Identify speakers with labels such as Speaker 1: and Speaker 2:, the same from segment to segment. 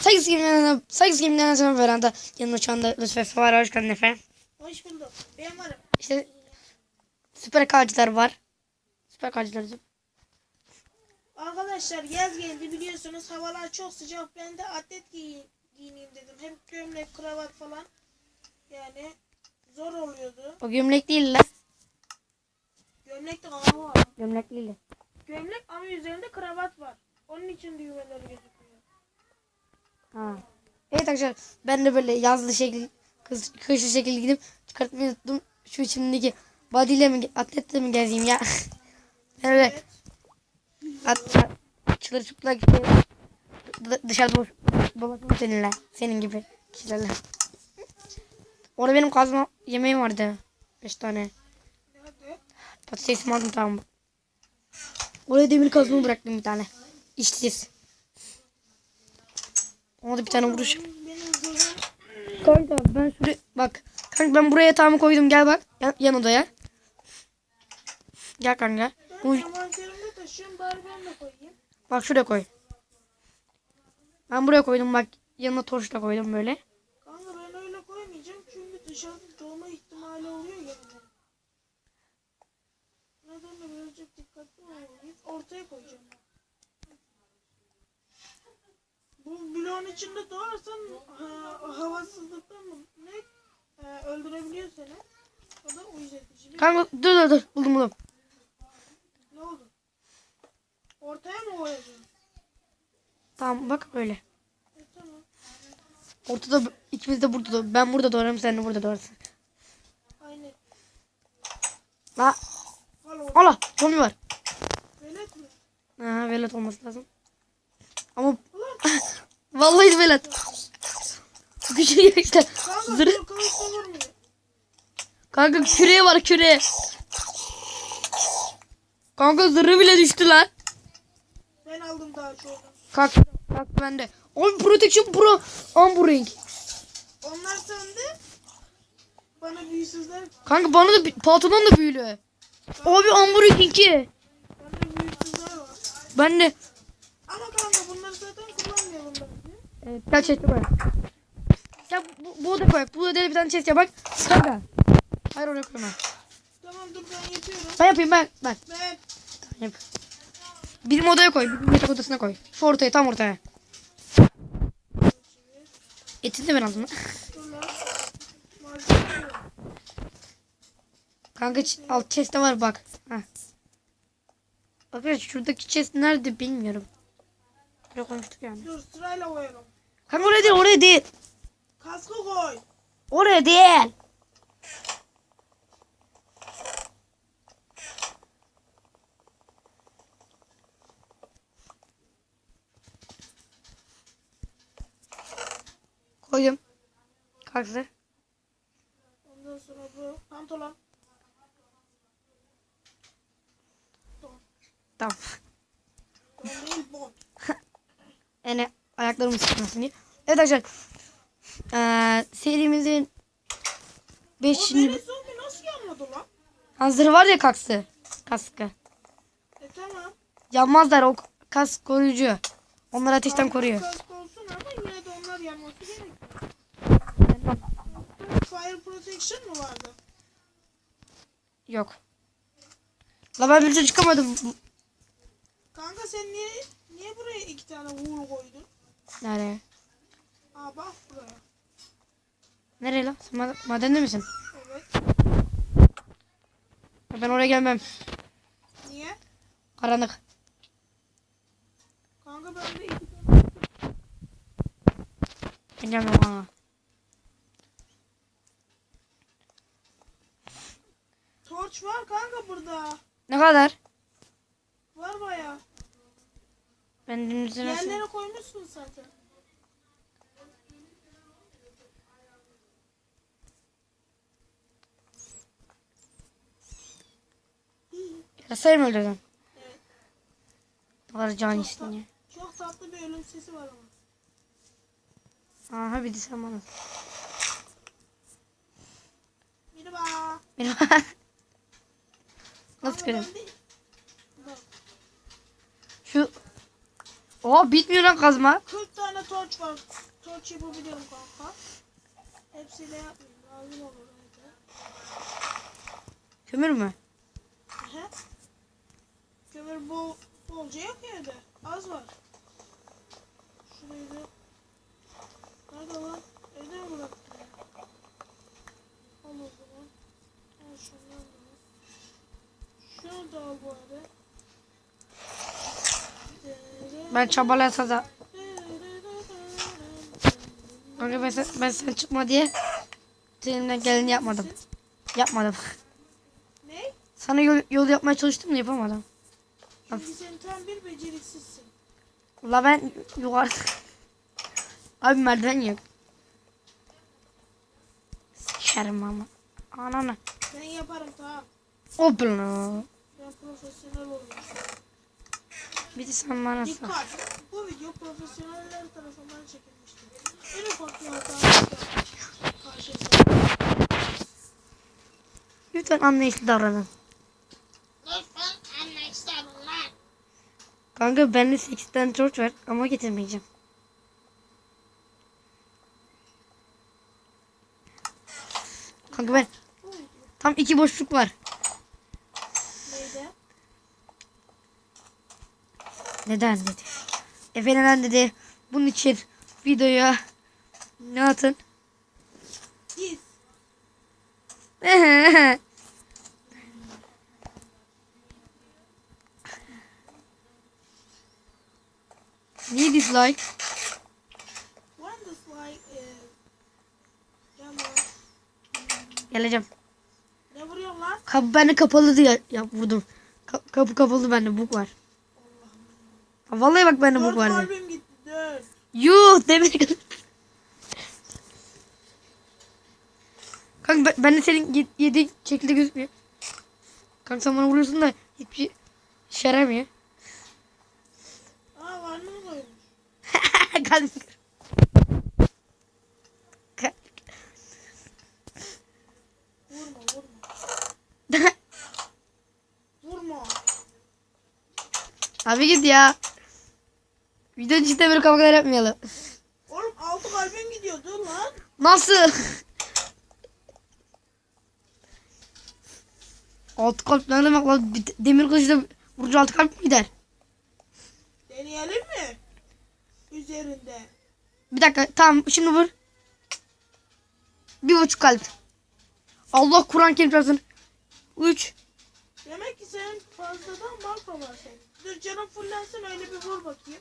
Speaker 1: Saygı kimden saygı kimden sonra veranda yanımda şu anda Lütfü Efe var. Hoş geldin Efe.
Speaker 2: Hoş bulduk. Ben varım.
Speaker 1: İşte süper kalcılar var. Süper kalcılar.
Speaker 2: Arkadaşlar yaz geldi biliyorsunuz havalar çok sıcak. Ben de atlet giy giyineyim dedim. Hem gömlek, kravat falan. Yani zor oluyordu.
Speaker 1: O gömlek değil lan.
Speaker 2: Gömlekte hava var.
Speaker 1: Gömlek değil.
Speaker 2: Gömlek ama üzerinde kravat var. Onun için düğmeleri gözükmüyor.
Speaker 1: Ha. Evet arkadaşlar ben de böyle yazlı şekil kız kışlı şekil gidip çıkartmayı unuttum. Şu içimdeki body'yle mi atletle mi gezeyim ya? Ben öyle at çılır çıplak dı- dışarıda boş, dolaşma seninle. Senin gibi kişilerle. Orada benim kazma yemeğim vardı. Beş tane.
Speaker 2: Nerede?
Speaker 1: Patatesimi aldım tamam. Oraya demir kazma bıraktım bir tane. İşsiz. Ona da bir tane vuruş.
Speaker 2: Zırhım
Speaker 1: Kanka ben şuraya bak. Kanka ben buraya yatağımı koydum gel bak. Yan, yan odaya. Gel kanka.
Speaker 2: Ben envanterimde taşıyorum. Bari ben de koyayım.
Speaker 1: bak şuraya koy. Ben buraya koydum bak. Yanına torç da koydum böyle.
Speaker 2: Kanka ben öyle koymayacağım. Çünkü dışarıda doğma ihtimali oluyor yani. Nedenle birazcık dikkatli olmalıyız. Ortaya koyacağım. Bu bloğun içinde doğarsan ha, havasızlıktan mı ne e, öldürebiliyor seni. O da uyuz edici. Bir-
Speaker 1: Kanka dur dur dur. Buldum buldum.
Speaker 2: Ne oldu? Ortaya mı koyacaksın?
Speaker 1: Tamam bak öyle.
Speaker 2: E, tamam.
Speaker 1: Ortada ikimiz de burada. doğ- Ben burada doğrarım sen de burada doğrarsın.
Speaker 2: Aynen.
Speaker 1: La
Speaker 2: Al orada.
Speaker 1: Allah zombi var.
Speaker 2: Velet mi?
Speaker 1: Ha velet olması lazım. Ama
Speaker 2: Ulan
Speaker 1: vallahi velet. Küçük
Speaker 2: kanka
Speaker 1: Zırh. Kanka küreği var küreği. Kanka zırhı bile düştü lan.
Speaker 2: Ben aldım daha çoğunu.
Speaker 1: Kalk. Kalk bende. Oğlum protection pro. Amburing.
Speaker 2: Onlar sende. Bana büyüsüzler.
Speaker 1: Kanka bana da pantolon da büyülü. Abi amburing 2.
Speaker 2: Bende büyüsüzler var.
Speaker 1: Ben de.
Speaker 2: Ama kanka bunları zaten kullanmayalım bence.
Speaker 1: Evet, gel chest'e koy. Ya bu, bu oda koy. Bu odaya bir tane chest yap bak. Kanka. Hayır oraya koyma.
Speaker 2: Tamam dur ben yapıyorum.
Speaker 1: Ben yapayım ben. Ben.
Speaker 2: Ben.
Speaker 1: Yap. Bizim odaya koy. Bizim yatak odasına koy. Şu ortaya tam ortaya. Etini de ben aldım. Kanka alt chest'te var bak. Heh. Arkadaşlar şuradaki chest nerede bilmiyorum. Buraya koymuştuk yani.
Speaker 2: Dur sırayla koyalım.
Speaker 1: Kanka oraya değil oraya değil.
Speaker 2: Kaskı koy.
Speaker 1: Oraya değil. Koydum. Kalktı.
Speaker 2: Ondan sonra bu pantolon.
Speaker 1: Tamam. Yani ayaklarımı sıkmasın diye. Evet arkadaşlar. Eee serimizin
Speaker 2: O
Speaker 1: 5.
Speaker 2: beni zombi nasıl yanmadı lan?
Speaker 1: hazırı var ya kaskı. Kaskı.
Speaker 2: E tamam.
Speaker 1: Yanmazlar o kask koruyucu. Onları ateşten
Speaker 2: Kanka
Speaker 1: koruyor.
Speaker 2: Kask olsun ama yine de onlar yanması gerekiyor. Fire protection mu vardı?
Speaker 1: Yok. La ben bir şey çıkamadım.
Speaker 2: Kanka sen niye niye buraya iki tane wool koydun?
Speaker 1: Nereye?
Speaker 2: Aa bak.
Speaker 1: Nereye lan? Sen mad- madende misin?
Speaker 2: Evet.
Speaker 1: Ben oraya gelmem.
Speaker 2: Niye?
Speaker 1: Karanlık.
Speaker 2: Kanka bende iki tane.
Speaker 1: Ben gelmem kanka.
Speaker 2: Torç var kanka burada.
Speaker 1: Ne kadar?
Speaker 2: Var baya.
Speaker 1: Ben dümdüzü nasıl?
Speaker 2: Yerlere koymuşsun zaten.
Speaker 1: Yarasayı mı öldürdün?
Speaker 2: Evet.
Speaker 1: Kadar can içtin ya.
Speaker 2: Çok tatlı bir ölüm sesi var ama.
Speaker 1: Aha bir de sen bana.
Speaker 2: Merhaba.
Speaker 1: Merhaba. Nasıl görüyorum? Şu... Oha bitmiyor lan kazma.
Speaker 2: 40 tane torç var. Torç yapabiliyorum kanka. Hepsiyle yapmayayım. Lazım olur.
Speaker 1: Kömür mü?
Speaker 2: Kömür bol, bolca yok evde. Az var. Şurayı da... Nerede lan? Evde mi bıraktın ya? Al o zaman. Al şundan da. Şunu da al bari.
Speaker 1: Ben çabalasa da. Kanka ben sen, ben sen çıkma diye elimden geleni yapmadım. Yapmadım.
Speaker 2: Ne?
Speaker 1: Sana yol, yol yapmaya çalıştım da yapamadım.
Speaker 2: Çünkü sen tam bir beceriksizsin.
Speaker 1: La ben yukarı... Abi merdiven yok. Sikerim ama. Ananı.
Speaker 2: Ben yaparım tamam.
Speaker 1: Hopla.
Speaker 2: Ben profesyonel olurum.
Speaker 1: Bir de sen bana sor.
Speaker 2: Dikkat! Bu video profesyoneller tarafından çekilmiştir. En ufak bir hata.
Speaker 1: Lütfen anlayışlı davranın.
Speaker 2: Lütfen anlayışlı olun.
Speaker 1: Kanka bende 8 tane torç var ama getirmeyeceğim. Kanka ben tam iki boşluk var.
Speaker 2: neydi?
Speaker 1: Neden dedi. Efe neden dedi. Bunun için videoya ne atın?
Speaker 2: Diz.
Speaker 1: Niye dislike? Geleceğim.
Speaker 2: Ne vuruyorsun lan?
Speaker 1: Kapı bende kapalı diye ya, vurdum. Ka- kapı kapalı bende bug var. Ha, Vallahi bak bende bug vardı.
Speaker 2: kalbim gitti. Dört.
Speaker 1: Yuh demir Kanka ben, ben de senin ye- yediğin şekilde gözükmüyor. Kanka sen bana vuruyorsun da hiçbir işe yaramıyor. Kalbim. Ka-
Speaker 2: Vurma vurma. Vurma.
Speaker 1: Abi git ya. Videonun içinde böyle kavgalar yapmayalım.
Speaker 2: Oğlum altı kalbim gidiyor dur lan.
Speaker 1: Nasıl? altı kalp ne demek lan? Demir kılıçla vurunca altı kalp mi gider?
Speaker 2: Deneyelim mi? Üzerinde.
Speaker 1: Bir dakika tamam şimdi vur. Bir buçuk kalp. Allah Kur'an kerim çarpsın. Üç.
Speaker 2: Demek ki senin fazladan balta var senin. Dur canım fullensin öyle bir vur bakayım.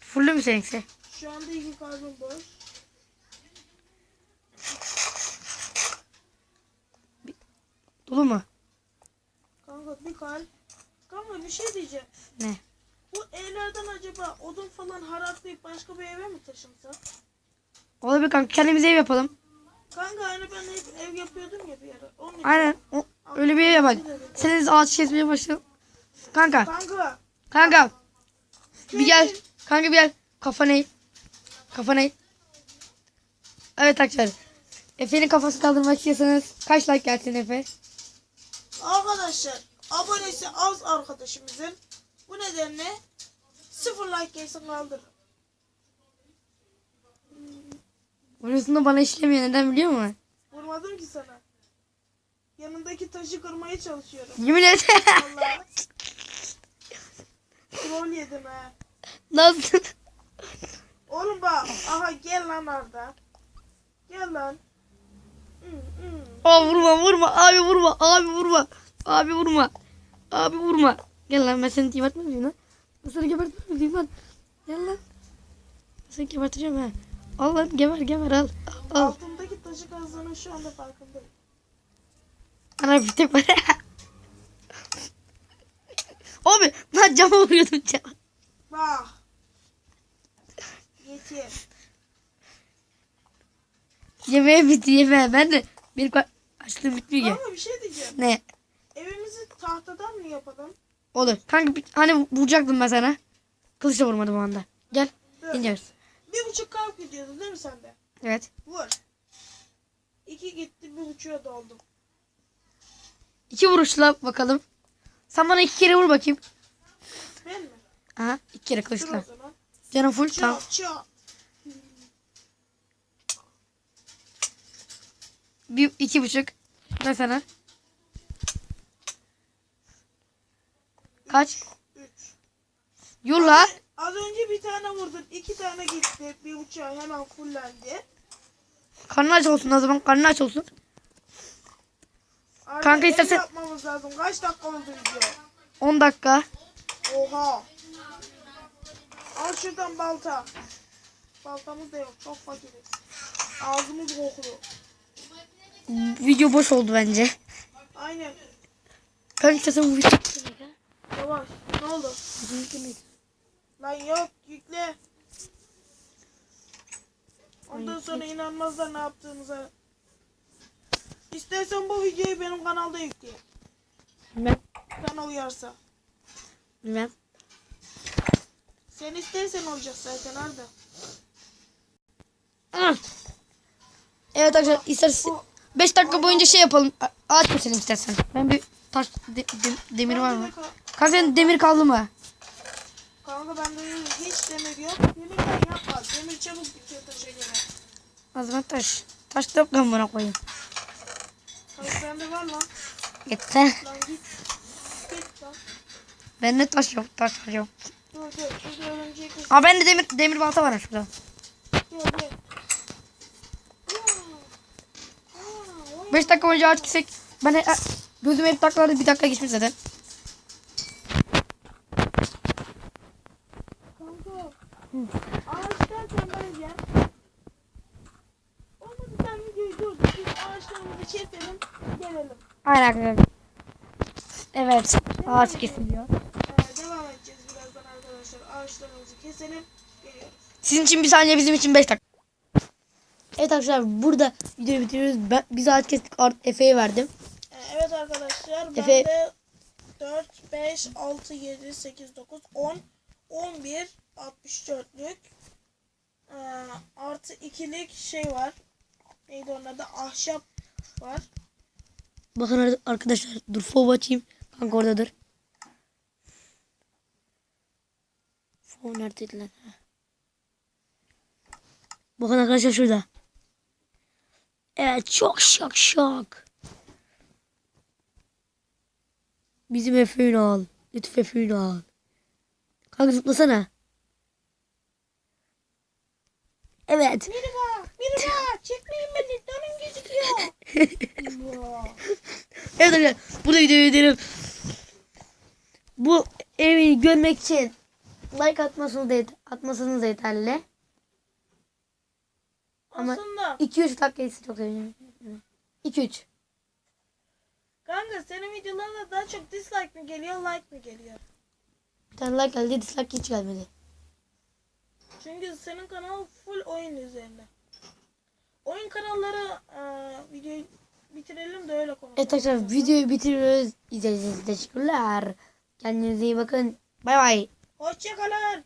Speaker 1: Full mü seninki?
Speaker 2: Şu anda iki kalbim boş.
Speaker 1: Dolu mu?
Speaker 2: Kanka bir kalp. Kanka bir şey diyeceğim.
Speaker 1: Ne?
Speaker 2: Bu evlerden acaba odun falan haraplayıp başka bir eve mi taşınsak?
Speaker 1: Olabilir kanka kendimize ev yapalım.
Speaker 2: Kanka hani ben hep ev yapıyordum ya bir ara. Onun için-
Speaker 1: Aynen. O, öyle bir ev yapalım. Sen de ağaç kesmeye başlayalım. Kanka.
Speaker 2: Kanka.
Speaker 1: Kanka. Bir gel. Kanka bir gel. Kafana eğ. Kafana eğ. Evet arkadaşlar. Efe'nin kafası kaldırmak istiyorsanız kaç like gelsin Efe?
Speaker 2: Arkadaşlar abonesi az arkadaşımızın. Bu nedenle sıfır like gelsin kaldır.
Speaker 1: Burasında bana işlemiyor. Neden biliyor musun?
Speaker 2: Vurmadım ki sana. Yanındaki taşı kırmaya çalışıyorum.
Speaker 1: Yemin et.
Speaker 2: Allah. Troll yedim ha.
Speaker 1: Nasıl?
Speaker 2: Oğlum bak. Aha gel lan Arda. Gel lan.
Speaker 1: Aa, vurma vurma. Abi vurma. Abi vurma. Abi vurma. Abi vurma. Gel lan ben seni gebertmem miyim lan? Ben seni gebertmem miyim lan? Gel lan. Seni geberteceğim ha. Al lan geber geber al. Al.
Speaker 2: Altındaki taşı kazdığının şu anda farkındayım.
Speaker 1: Ana bir tek var. Abi lan cama vuruyordum cama.
Speaker 2: Bak. Yeter.
Speaker 1: Yemeğe bitti yemeğe. Ben de bir açlığım bitmiyor.
Speaker 2: Ama bir şey diyeceğim.
Speaker 1: Ne?
Speaker 2: Evimizi tahtadan mı yapalım?
Speaker 1: Olur. Kanka hani vuracaktım ben sana. Kılıçla vurmadım o anda. Gel.
Speaker 2: Dur.
Speaker 1: Dinliyoruz.
Speaker 2: Bir buçuk kalp gidiyordu değil mi sende?
Speaker 1: Evet.
Speaker 2: Vur. İki gitti bir buçuğa daldım.
Speaker 1: İki vuruşla bakalım. Sen bana iki kere vur bakayım.
Speaker 2: Ben mi?
Speaker 1: Aha iki kere kılıçla. Canım full çat, tamam.
Speaker 2: Çat.
Speaker 1: Bir iki buçuk. Ne sana? Kaç?
Speaker 2: 3.
Speaker 1: Yolla.
Speaker 2: Az önce bir tane vurdun. iki tane gitti. Bir uçağı hemen fullendi.
Speaker 1: Karnın aç olsun o zaman. Karnın aç olsun.
Speaker 2: Artık
Speaker 1: Kanka istersen-
Speaker 2: yapmamız lazım. Kaç dakika oldu video?
Speaker 1: 10 dakika.
Speaker 2: Oha. Al şuradan balta. Baltamız da yok. Çok fakiriz. Ağzımız kokulu.
Speaker 1: Video boş oldu bence.
Speaker 2: Aynen.
Speaker 1: Kanka istersen bu video.
Speaker 2: Yavaş. Ne oldu? Lan yok. Yükle. Ondan sonra inanmazlar ne yaptığımıza. İstersen bu videoyu benim kanalda yükle.
Speaker 1: Bilmem.
Speaker 2: Sana uyarsa.
Speaker 1: Bilmem.
Speaker 2: Sen istersen olacak zaten Arda.
Speaker 1: Ah. Evet arkadaşlar istersen 5 dakika boyunca şey yapalım. Ağaç keselim istersen. Ben bir taş de- de- demir var mı? Kanka demir kaldı mı?
Speaker 2: Kanka bende hiç demir yok. Demirden yapma. Demir çabuk bitiyor taşa göre.
Speaker 1: O zaman taş. Taş da yok lan bana koyayım.
Speaker 2: Taş bende var lan.
Speaker 1: Yeter.
Speaker 2: Lan git. Git lan.
Speaker 1: Bende taş yok. Taş yok.
Speaker 2: Dur dur. Örümcek.
Speaker 1: Aa bende demir demir balta var şurada.
Speaker 2: Dur dur. Aa, aa, oy.
Speaker 1: 5 dakika boyunca ağaç kesek. Ben he, gözüm hep takladı bir dakika geçmiş zaten.
Speaker 2: Kanka. Ağaçtan tembeleceğim. Olmadı sen videoyu dur. Biz ağaçlarımızı keselim. Gelelim.
Speaker 1: Aynen arkadaşlar. Evet. Ağaç kesiliyor.
Speaker 2: Ee, devam edeceğiz birazdan arkadaşlar. Ağaçlarımızı keselim. Geliyoruz.
Speaker 1: Sizin için bir saniye bizim için 5 dakika. Evet arkadaşlar burada videoyu bitiriyoruz. Ben, biz ağaç kestik. Efe'ye verdim.
Speaker 2: Ee, evet arkadaşlar.
Speaker 1: Efe-
Speaker 2: Bende 4, 5, 6, 7, 8, 9, 10, 11, 64'lük ee, artı ikilik şey var. Neydi adı? Ahşap var.
Speaker 1: Bakın ar- arkadaşlar dur fov açayım. Kanka oradadır. Fov neredeydi lan? Bakın arkadaşlar şurada. Evet çok şok şok. Bizim Efe Ünal. Lütfü Efe Ünal. Kanka zıplasana. Evet.
Speaker 2: Merhaba, merhaba. Çekmeyin
Speaker 1: Evet arkadaşlar burada videoyu bitirelim. Bu evi görmek için like atmasını da atmasanız da yeterli. Ama
Speaker 2: Aslında
Speaker 1: 2-3 dakika ise çok sevinirim. 2-3.
Speaker 2: kanka senin videolarında daha çok dislike mi geliyor, like mi geliyor?
Speaker 1: Bir tane like geldi dislike hiç gelmedi.
Speaker 2: Çünkü senin kanal full oyun üzerine. Oyun kanalları e, videoyu bitirelim de öyle konuşalım.
Speaker 1: Evet arkadaşlar videoyu bitiriyoruz. İzlediğiniz için teşekkürler. Kendinize iyi bakın. Bay bay.
Speaker 2: Hoşçakalın.